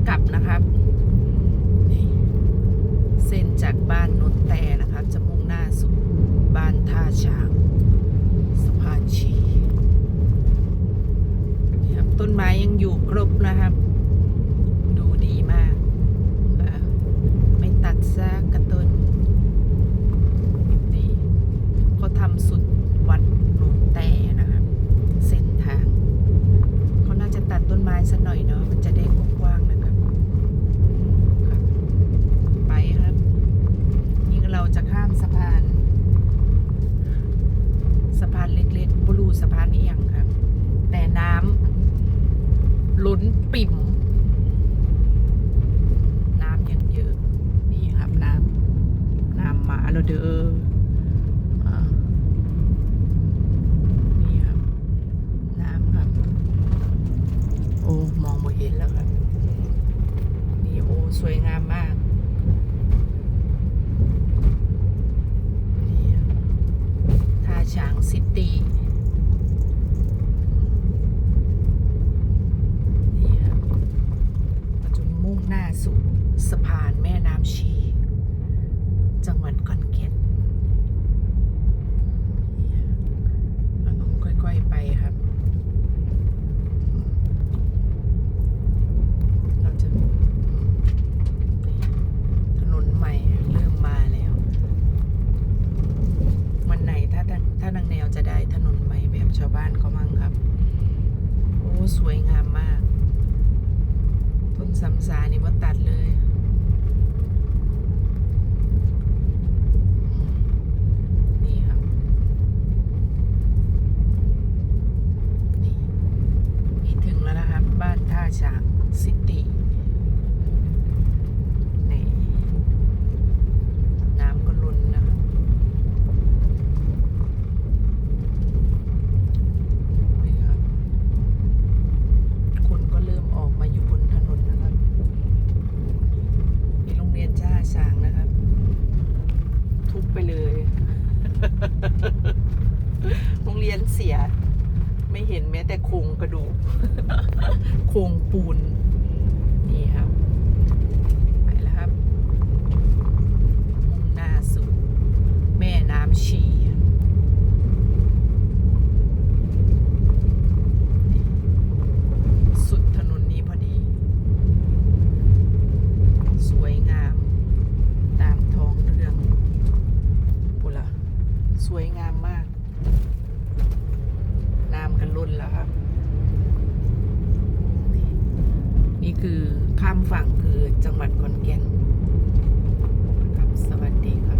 ากลับนะครับเส้นจากบ้านนนแต่นะครับ จะมุ่งหน้าสู่บ้านท่าช้างสะพานชีนี่ครับต้นไม้ยังอยู่ครบนะครับ ดูดีมาก ไม่ตัดซากกระต้นนี่เขาทำสุดวัดหลวงแต่นะครับ เส้นทาง เขาน่าจะตัดต้นไม้สักหน่อยเนาะมันจะได้กว้างๆนะครับครับ ไปครับ นี่เราจะข้ามสะพาน สะพานเล็กๆบรูสะพานนี้ยังครับ แต่น้ำ ลุ้นปิ่ม น้ำยังเยอะ นี่ครับน้ำน้ำหมาเราเด้อนี่ครับ น้ำครับ โอ้ มองไม่เห็นแล้วครับ นี่โอ้ สวยงามมาก นี่ครับท่าช้างซิตี้นี่ครับเราจะมุ่งหน้า สู่สะพานแม่น้ำชี จังหวัดขอนแก่นครับเราต้องค่อยๆไปครับ เราจะถนนใหม่เริ่มมาแล้ว วันไหนถ้าถ้าถ้านางแนวจะได้ถนนใหม่แบบชาวบ้านเขามั่งครับ โอ้ สวยงามมาก ต้นซัมซานี่ว่าตัดเลย นี่ครับ นี่ นี่ถึงแล้วนะครับ บ้านท่าช้างซิตี้นี่น้ำก็ล้นนะ นี่ครับ คนก็เริ่มออกมาอยู่บนถนนนะครับนี่โรงเรียนท่าช้างนะครับ ทุบไปเลย โรงเรียนเสีย ไม่เห็นแม้แต่โครงกระดูก โครงปูน นี่ครับ คือข้ามฝั่งคือจังหวัดขอนแก่นครับสวัสดีครับ